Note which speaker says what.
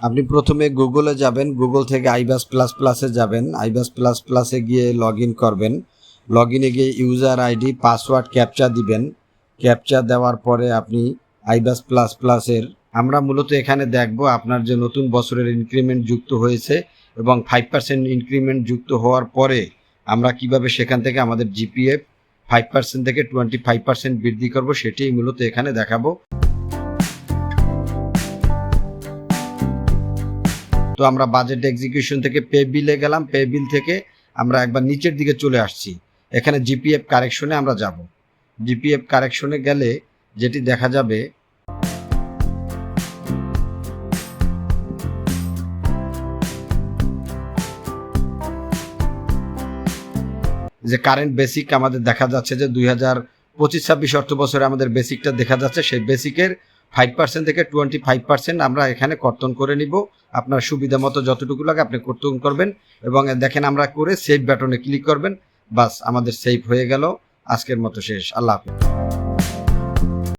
Speaker 1: আপনি প্রথমে গুগলে যাবেন গুগল থেকে আইবাস প্লাস প্লাসে যাবেন। আইবাস প্লাস প্লাসে গিয়ে লগ ইন করবেন। লগ ইনে গিয়ে ইউজার আইডি পাসওয়ার্ড ক্যাপচা দিবেন। ক্যাপচা দেওয়ার পরে আপনি আইবাস প্লাস প্লাসের আমরা মূলত এখানে দেখব আপনার যে নতুন বছরের ইনক্রিমেন্ট যুক্ত হয়েছে এবং ফাইভ পার্সেন্ট ইনক্রিমেন্ট যুক্ত হওয়ার পরে আমরা কীভাবে সেখান থেকে আমাদের জিপিএফ ফাইভ পার্সেন্ট থেকে টোয়েন্টি ফাইভ পার্সেন্ট বৃদ্ধি করব সেটাই মূলত এখানে দেখাবো। তো আমরা বাজেট এক্সিকিউশন থেকে পে বিলে গেলাম পে বিল থেকে আমরা একবার নিচের দিকে চলে আসছি। এখানে জিপিএফ কারেকশনে আমরা যাব। জিপিএফ কারেকশনে গেলে যেটি দেখা যাবে, যে কারেন্ট বেসিক আমাদের দেখা যাচ্ছে যে দুই হাজার পঁচিশ ছাব্বিশ অর্থ বছরে আমাদের বেসিকটা দেখা যাচ্ছে, সেই বেসিকের ফাইভ পার্সেন্ট থেকে টোয়েন্টি ফাইভ পার্সেন্ট আমরা এখানে কর্তন করে নিব। আপনার সুবিধা মতো যতটুকু লাগে আপনি কর্তন করবেন এবং দেখেন আমরা করে সেভ বাটনে ক্লিক করবেন। বাস আমাদের সেভ হয়ে গেল। আজকের মতো শেষ। আল্লাহ হাফিজ।